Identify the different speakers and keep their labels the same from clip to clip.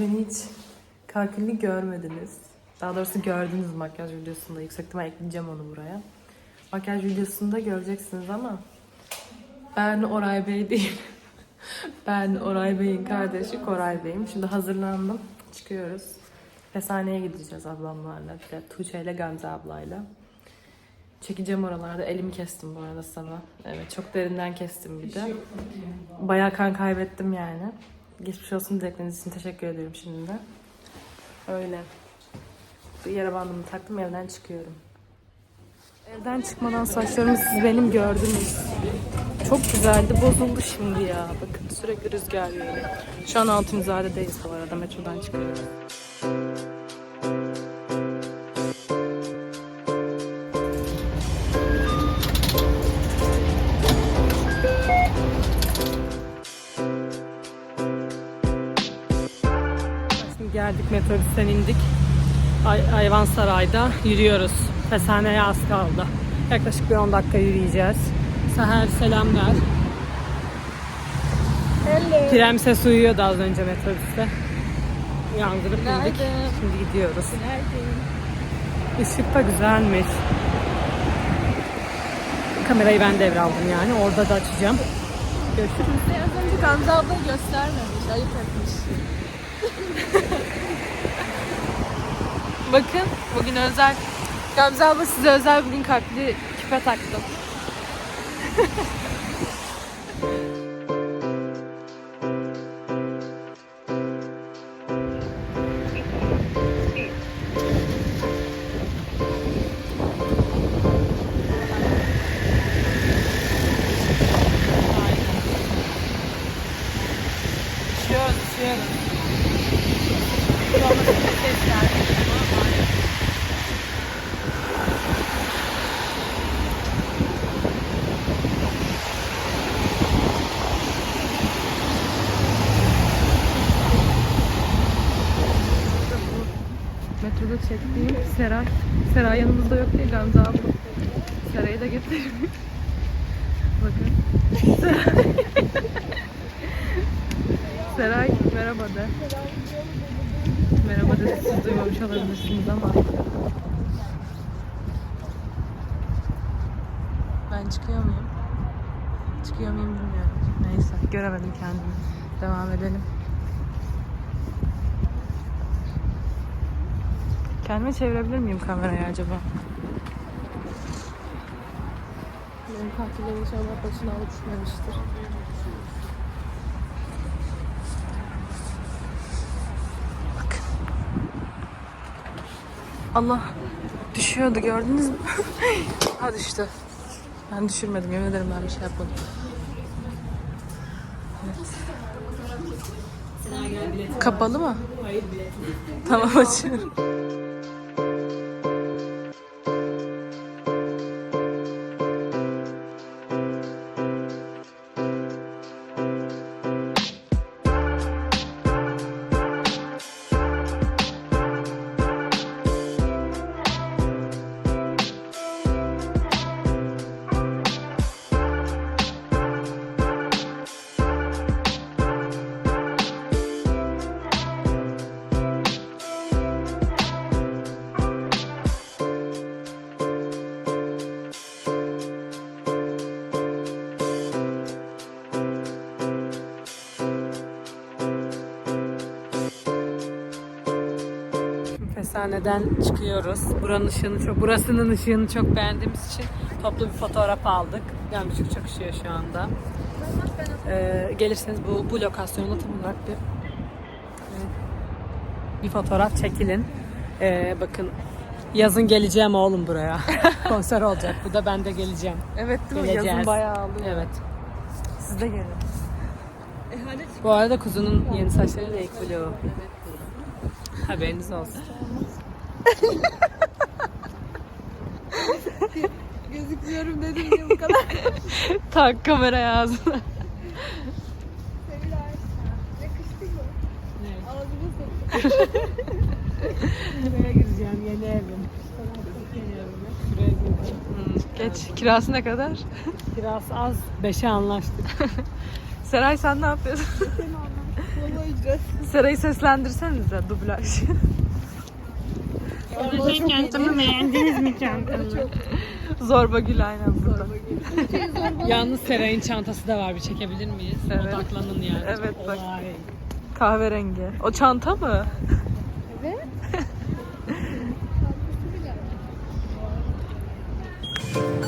Speaker 1: beni hiç kalkülü görmediniz. Daha doğrusu gördünüz makyaj videosunda. Yüksek ihtimal ekleyeceğim onu buraya. Makyaj videosunda göreceksiniz ama ben Oray Bey değil. ben Oray Bey'in kardeşi Koray Bey'im. Şimdi hazırlandım. Çıkıyoruz. Fesane'ye gideceğiz ablamlarla. Bir de Tuğçe ile Gamze ablayla. Çekeceğim oralarda. Elimi kestim bu arada sabah. Evet çok derinden kestim bir de. Bayağı kan kaybettim yani. Geçmiş olsun dilekleriniz için teşekkür ediyorum şimdi de. Öyle. Bir yere bandımı taktım evden çıkıyorum. Evden çıkmadan saçlarımı siz benim gördünüz. Çok güzeldi. Bozuldu şimdi ya. Bakın sürekli rüzgar yiyor. Şu an Altunzade'deyiz bu arada. Metrodan çıkıyoruz. Geldik metrobüsten indik. Ay Ayvansaray'da yürüyoruz. Fesane'ye az kaldı. Yaklaşık bir 10 dakika yürüyeceğiz. Seher selam ver.
Speaker 2: Hello.
Speaker 1: Premses uyuyordu az önce metrobüste. Uyandırıp indik. Şimdi gidiyoruz.
Speaker 2: Günaydın.
Speaker 1: Işık da güzelmiş. Kamerayı ben devraldım yani. Orada da açacağım. Görüşürüz.
Speaker 2: Az önce Gamze abla göstermemiş, ayıp etmiş. Bakın bugün özel. Gamze abla size özel bugün kalpli küpe taktım.
Speaker 1: Düşüyoruz. Metroda çektiğim Seray. Seray yanımızda yok değil Gamze abla. Seray'ı da getirmiş. Bakın. Seray merhaba de. Merhaba de siz duymamış olabilirsiniz ama. Ben çıkıyor muyum? Çıkıyor muyum bilmiyorum. Neyse göremedim kendimi. Devam edelim. Kendime çevirebilir miyim kamerayı acaba?
Speaker 2: Benim katiller inşallah başına alıp düşmemiştir.
Speaker 1: Allah düşüyordu gördünüz mü? ha düştü. Ben düşürmedim yemin ederim ben bir şey yapmadım. Evet. Kapalı mı? Hayır Tamam açıyorum. Fesane'den çıkıyoruz. Buranın ışığını çok, burasının ışığını çok beğendiğimiz için toplu bir fotoğraf aldık. Yani çok çok ışıyor şu anda. Ee, gelirseniz bu, bu lokasyonda tam olarak bir bir fotoğraf çekilin. Ee, bakın yazın geleceğim oğlum buraya. Konser olacak. Bu da ben de geleceğim.
Speaker 2: Evet değil mi?
Speaker 1: Geleceğiz.
Speaker 2: Yazın bayağı alıyor.
Speaker 1: Evet.
Speaker 2: Siz de gelin.
Speaker 1: Bu arada kuzunun yeni saçları da ilk vlogu. Haberiniz olsun.
Speaker 2: Gözükmüyorum dedim diye bu kadar.
Speaker 1: Tak kamerayı ağzına.
Speaker 2: Seviler. Yakıştı mı?
Speaker 1: Evet.
Speaker 2: Ağzını sıktım.
Speaker 1: Buraya gireceğim yeni evim. Yeni evime. Şuraya gireceğim.
Speaker 2: Geç. Kirası ne kadar?
Speaker 1: Kirası az. Beşe anlaştık.
Speaker 2: Seray sen ne yapıyorsun? Seray'ı seslendirsenize dublaj.
Speaker 3: Çantamı beğendiniz mi çantamı?
Speaker 2: Zorba Gül aynen burada.
Speaker 3: Yalnız Seray'ın çantası da var bir çekebilir miyiz?
Speaker 2: Evet.
Speaker 3: Odaklanın yani.
Speaker 2: Evet, bak.
Speaker 3: Olay.
Speaker 2: Kahverengi. O çanta mı?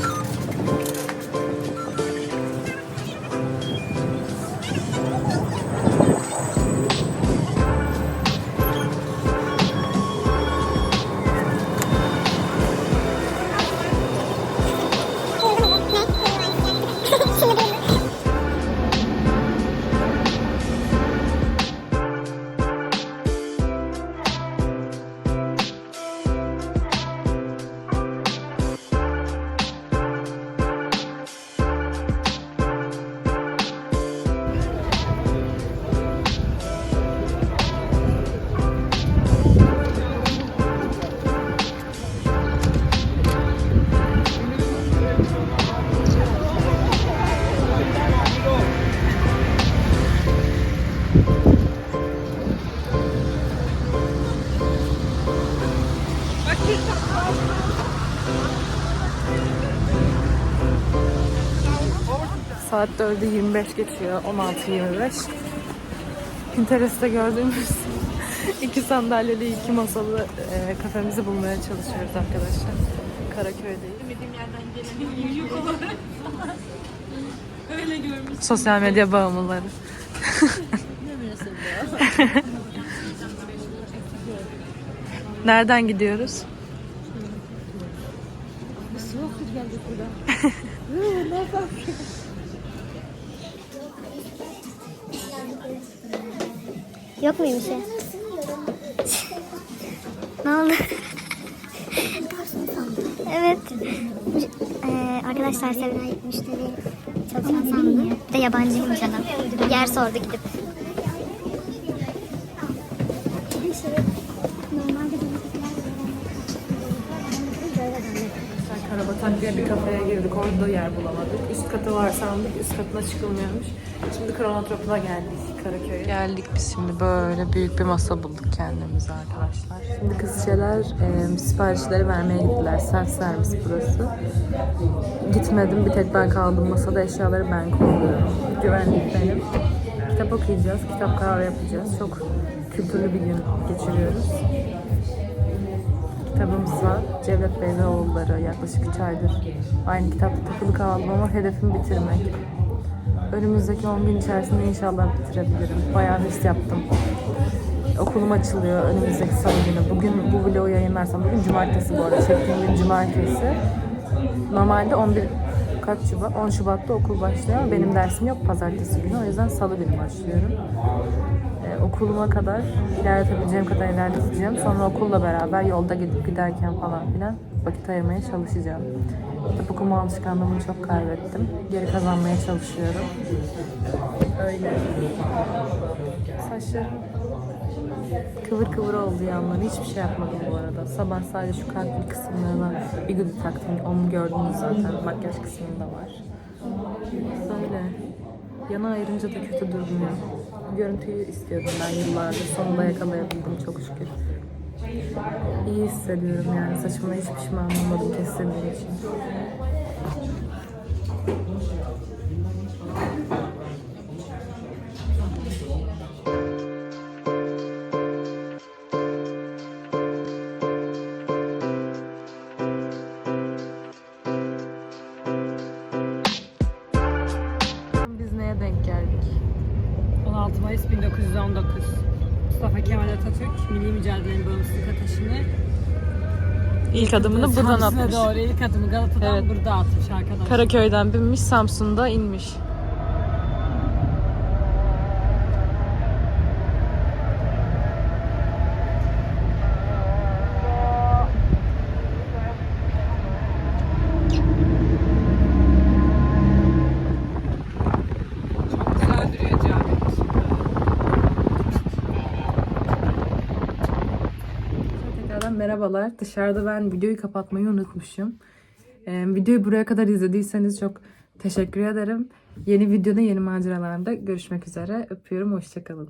Speaker 2: Saat 4'ü 25 geçiyor. 16.25. Pinterest'te gördüğümüz iki sandalyeli, iki masalı e, kafemizi bulmaya çalışıyoruz arkadaşlar. Karaköy'deyiz.
Speaker 3: Öyle görmüş.
Speaker 2: Sosyal medya bağımlıları. Nereden gidiyoruz?
Speaker 4: Yok muyum şey? ne oldu? evet. Ee, arkadaşlar Sevinay müşteri çalışan sandı. Bir de yabancıymış adam. Yer sordu gidip.
Speaker 1: Karabatak diye bir kafeye girdik. Orada yer bulamadık. Üst katı var sandık. Üst katına çıkılmıyormuş. Şimdi Kronotrop'a geldik Karaköy'e.
Speaker 2: Geldik biz şimdi böyle büyük bir masa bulduk kendimize arkadaşlar.
Speaker 1: Şimdi kızçeler e, siparişleri vermeye gittiler. Self servis burası. Gitmedim. Bir tek ben kaldım. Masada eşyaları ben koyuyorum. Güvenlik benim. Kitap okuyacağız. Kitap kahve yapacağız. Çok kültürlü bir gün geçiriyoruz. Kitabımız var. Cevdet Bey ve oğulları yaklaşık 3 aydır aynı kitapta takılı kaldım ama hedefim bitirmek. Önümüzdeki 10 gün içerisinde inşallah bitirebilirim. Bayağı hırs yaptım. Okulum açılıyor önümüzdeki salı günü. Bugün bu vlogu yayınlarsam, bugün cumartesi bu arada. Çektiğim gün cumartesi. Normalde 11 kaç Şubat? 10 Şubat'ta okul başlıyor ama benim dersim yok pazartesi günü. O yüzden salı günü başlıyorum. Ee, okuluma kadar ilerletebileceğim kadar ilerleteceğim. Sonra okulla beraber yolda gidip giderken falan filan vakit ayırmaya çalışacağım. Kitap okuma alışkanlığımı çok kaybettim. Geri kazanmaya çalışıyorum. Öyle. Saçlarım kıvır kıvır oldu yanları. Hiçbir şey yapmadım bu arada. Sabah sadece şu kalpli kısımlarına bir gül taktım. Onu gördünüz zaten. Makyaj kısmında var. Böyle. Yana ayırınca da kötü durmuyor. Görüntüyü istiyordum ben yıllardır. Sonunda yakalayabildim çok şükür. İyi hissediyorum yani. Saçıma hiç pişman olmadım kestirdiğim için.
Speaker 3: Ateşini
Speaker 2: İlk adımını buradan
Speaker 3: Samsun'a
Speaker 2: atmış.
Speaker 3: doğru ilk adımı Galata'dan
Speaker 2: Evet.
Speaker 3: burada atmış arkadaşlar.
Speaker 2: Karaköy'den binmiş, Samsun'da inmiş.
Speaker 1: Merhabalar. Dışarıda ben videoyu kapatmayı unutmuşum. Ee, videoyu buraya kadar izlediyseniz çok teşekkür ederim. Yeni videoda yeni maceralarda görüşmek üzere. Öpüyorum. Hoşçakalın.